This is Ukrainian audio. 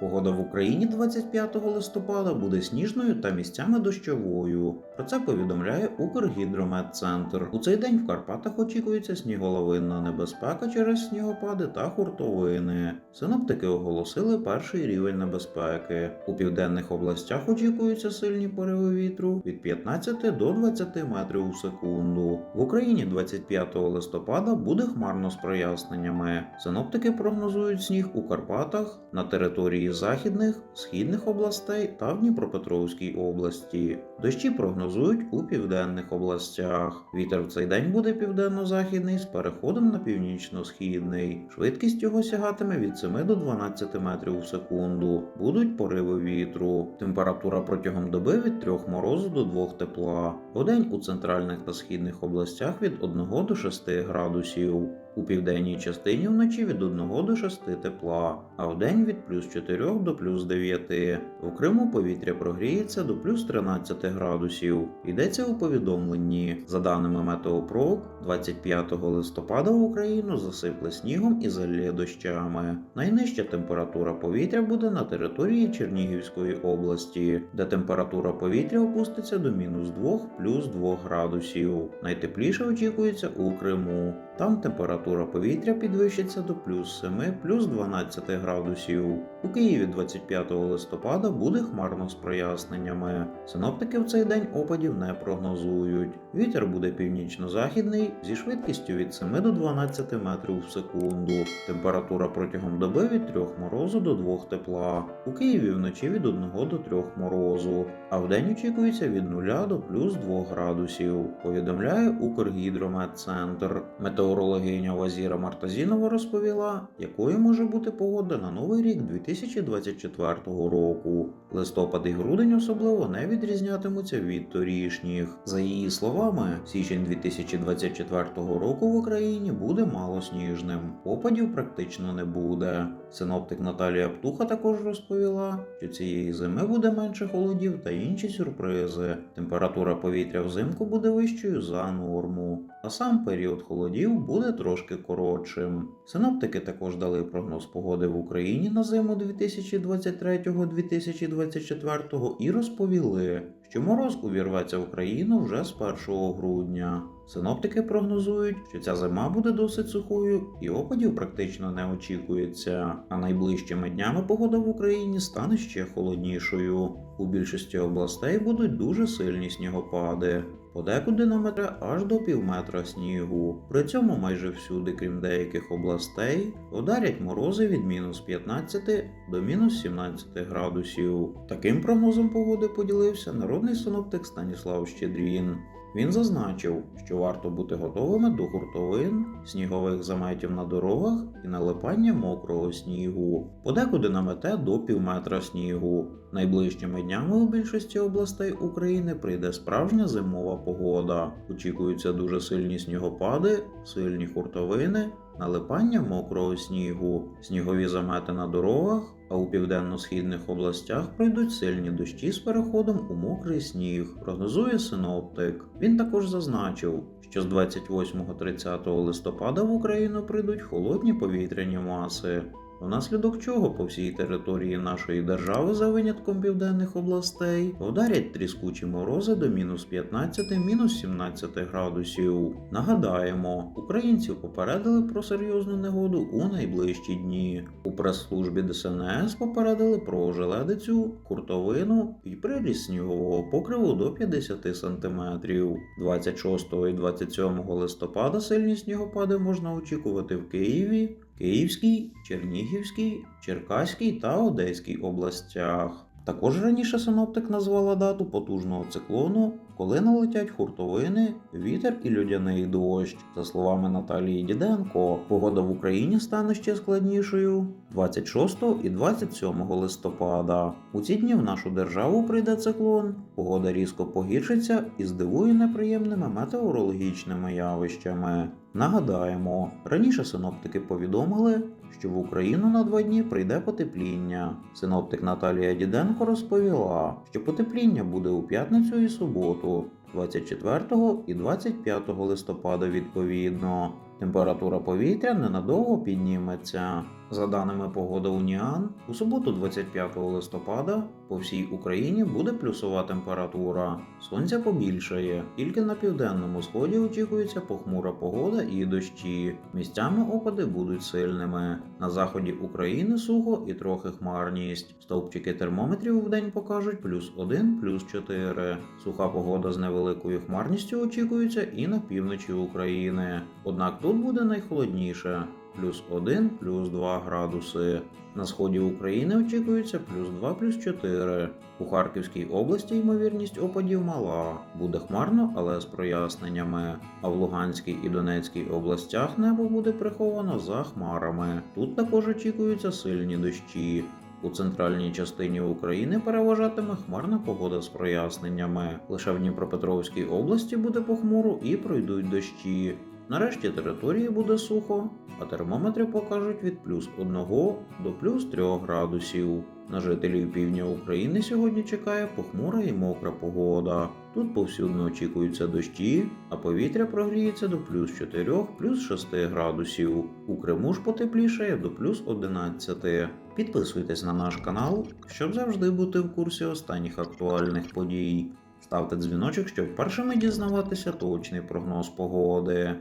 Погода в Україні 25 листопада буде сніжною та місцями дощовою. Про це повідомляє Укргідрометцентр. У цей день в Карпатах очікується сніголовинна небезпека через снігопади та хуртовини. Синоптики оголосили перший рівень небезпеки. У південних областях очікуються сильні пориви вітру від 15 до 20 метрів у секунду. В Україні 25 листопада буде хмарно з проясненнями. Синоптики прогнозують сніг у Карпатах на території західних, східних областей та в Дніпропетровській області. Дощі прогнозують у південних областях. Вітер в цей день буде південно-західний з переходом на північно-східний. Швидкість його сягатиме від 7 до 12 метрів у секунду. Будуть пориви вітру. Температура протягом доби від 3 морозу до 2 тепла. Вдень у центральних та східних областях від 1 до 6 градусів. У південній частині вночі від 1 до 6 тепла, а вдень від плюс 4 до плюс 9. В Криму повітря прогріється до плюс 13 градусів. Йдеться у повідомленні. За даними Метеопрок, 25 листопада в Україну засипле снігом і залє дощами. Найнижча температура повітря буде на території Чернігівської області, де температура повітря опуститься до мінус 2 плюс 2 градусів. Найтепліше очікується у Криму. Там температура повітря підвищиться до плюс 7 плюс 12 градусів. У Києві 25 листопада буде хмарно з проясненнями. Синоптики в цей день опадів не прогнозують. Вітер буде північно-західний зі швидкістю від 7 до 12 метрів в секунду. Температура протягом доби від 3 морозу до 2 тепла. У Києві вночі від 1 до 3 морозу, а вдень очікується від 0 до плюс 2 градусів. Повідомляє Укргідрометцентр. Метеорологиня Вазіра Мартазінова розповіла, якою може бути погода на новий рік 2024 року. Листопад і грудень особливо не відрізнятимуться від торішніх. За її словами, січень 2024 року в Україні буде малосніжним. Опадів практично не буде. Синоптик Наталія Птуха також розповіла, що цієї зими буде менше холодів та інші сюрпризи. Температура повітря взимку буде вищою за норму, а сам період холодів буде трошки коротшим. Синоптики також дали прогноз погоди в Україні на зиму 2023-2024 і розповіли, що мороз увірветься в Україну вже з 1 грудня. Синоптики прогнозують, що ця зима буде досить сухою і опадів практично не очікується. А найближчими днями погода в Україні стане ще холоднішою. У більшості областей будуть дуже сильні снігопади. Подекуди наметре аж до півметра снігу. При цьому майже всюди, крім деяких областей, ударять морози від мінус 15 до мінус 17 градусів. Таким прогнозом погоди поділився народний синоптик Станіслав Щедрін. Він зазначив, що варто бути готовими до хуртовин, снігових заметів на дорогах і налипання мокрого снігу. Подекуди намете до півметра снігу. Найближчими днями у більшості областей України прийде справжня зимова погода. Очікуються дуже сильні снігопади, сильні хуртовини, налипання мокрого снігу, снігові замети на дорогах. А у південно-східних областях пройдуть сильні дощі з переходом у мокрий сніг, прогнозує синоптик. Він також зазначив, що з 28-30 листопада в Україну прийдуть холодні повітряні маси, внаслідок чого по всій території нашої держави за винятком південних областей вдарять тріскучі морози до мінус 15 мінус 17 градусів. Нагадаємо, українців попередили про серйозну негоду у найближчі дні. У прес-службі ДСНС попередили про ожеледицю, куртовину і приріст снігового покриву до 50 см. 26 і 27 листопада сильні снігопади можна очікувати в Києві, Київській, Чернігівській, Черкаській та Одеській областях. Також раніше синоптик назвала дату потужного циклону, коли налетять хуртовини, вітер і людяний дощ. За словами Наталії Діденко, погода в Україні стане ще складнішою 26 і 27 листопада. У ці дні в нашу державу прийде циклон, погода різко погіршиться і здивує неприємними метеорологічними явищами. Нагадаємо, раніше синоптики повідомили, що в Україну на два дні прийде потепління. Синоптик Наталія Діденко розповіла, що потепління буде у п'ятницю і суботу, 24 і 25 листопада відповідно. Температура повітря ненадовго підніметься. За даними погоди Уніан, у суботу 25 листопада по всій Україні буде плюсова температура. Сонця побільшає, тільки на південному сході очікується похмура погода і дощі. Місцями опади будуть сильними. На заході України сухо і трохи хмарність. Стовпчики термометрів в день покажуть плюс 1, плюс 4. Суха погода з невеликою хмарністю очікується і на півночі України. Однак тут буде найхолодніше плюс 1, плюс 2 градуси. На сході України очікується плюс 2, плюс 4. У Харківській області ймовірність опадів мала. Буде хмарно, але з проясненнями. А в Луганській і Донецькій областях небо буде приховано за хмарами. Тут також очікуються сильні дощі. У центральній частині України переважатиме хмарна погода з проясненнями. Лише в Дніпропетровській області буде похмуро і пройдуть дощі. Нарешті території буде сухо, а термометри покажуть від плюс 1 до плюс 3 градусів. На жителів півдня України сьогодні чекає похмура і мокра погода. Тут повсюдно очікуються дощі, а повітря прогріється до плюс 4, плюс 6 градусів. У Криму ж потеплішає до плюс 11. Підписуйтесь на наш канал, щоб завжди бути в курсі останніх актуальних подій. Ставте дзвіночок, щоб першими дізнаватися точний прогноз погоди.